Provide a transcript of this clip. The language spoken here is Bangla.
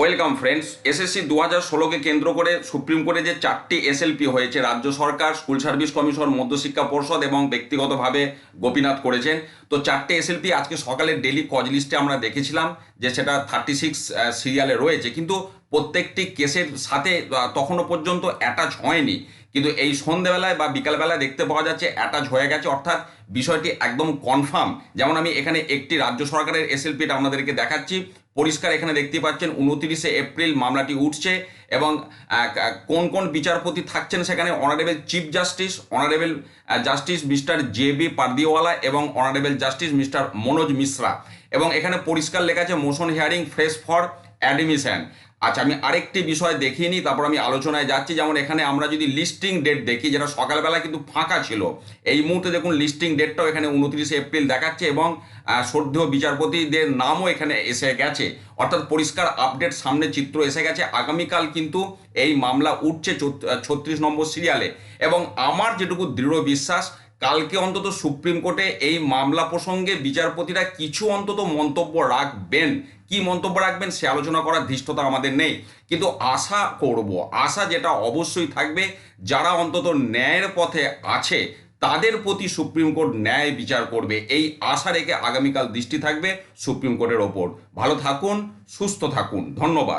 ওয়েলকাম ফ্রেন্ডস, এসএসসি দু হাজার ষোলোকে কেন্দ্র করে সুপ্রিম কোর্টে যে চারটি এসএলপি হয়েছে, রাজ্য সরকার, স্কুল সার্ভিস কমিশন, মধ্যশিক্ষা পর্ষদ এবং ব্যক্তিগতভাবে গোপীনাথ করেছেন। তো চারটে এসএলপি আজকে সকালের ডেলি কজ লিস্টে আমরা দেখেছিলাম যে সেটা থার্টি সিক্স সিরিয়ালে রয়েছে। কিন্তু প্রত্যেকটি কেসের সাথে তখনও পর্যন্ত অ্যাটাচ হয়নি। কিন্তু এই সন্ধেবেলায় বা বিকালবেলায় দেখতে পাওয়া যাচ্ছে অ্যাটাচ হয়ে গেছে, অর্থাৎ বিষয়টি একদম কনফার্ম যেমন আমি এখানে একটি রাজ্য সরকারের এসএলপিটা আপনাদেরকে দেখাচ্ছি। পরিষ্কার এখানে দেখতে পাচ্ছেন, উনতিরিশে এপ্রিল মামলাটি উঠছে এবং কোন কোন বিচারপতি থাকছেন সেখানে honourable chief justice honourable justice mister J B Pardiwala এবং honourable justice mister Manoj Mishra এবং এখানে পরিষ্কার লেখা আছে motion hearing fresh for admission আচ্ছা আমি আরেকটি বিষয় দেখিয়ে নিই, তারপর আমি আলোচনায় যাচ্ছি। যেমন এখানে আমরা যদি লিস্টিং ডেট দেখি, যেটা সকালবেলা কিন্তু ফাঁকা ছিল, এই মুহূর্তে দেখুন লিস্টিং ডেটটাও এখানে উনত্রিশে এপ্রিল দেখাচ্ছে এবং শ্রদ্ধেয় বিচারপতিদের নামও এখানে এসে গেছে। অর্থাৎ পরিষ্কার আপডেট সামনে চিত্র এসে গেছে। আগামীকাল কিন্তু এই মামলা উঠছে ছত্রিশ নম্বর সিরিয়ালে এবং আমার যেটুকু দৃঢ় বিশ্বাস কালকে অন্তত সুপ্রিম কোর্টে এই মামলা প্রসঙ্গে বিচারপতিরা কিছু অন্তত মন্তব্য রাখবেন। কি মন্তব্য রাখবেন সে আলোচনা করার ধৃষ্টতা আমাদের নেই। কিন্তু আশা করব, আশা যেটা অবশ্যই থাকবে, যারা অন্তত ন্যায়ের পথে আছে, তাদের প্রতি সুপ্রিম কোর্ট ন্যায় বিচার করবে। এই আশা রেখে আগামীকাল দৃষ্টি থাকবে সুপ্রিম কোর্টের ওপর। ভালো থাকুন, সুস্থ থাকুন। ধন্যবাদ।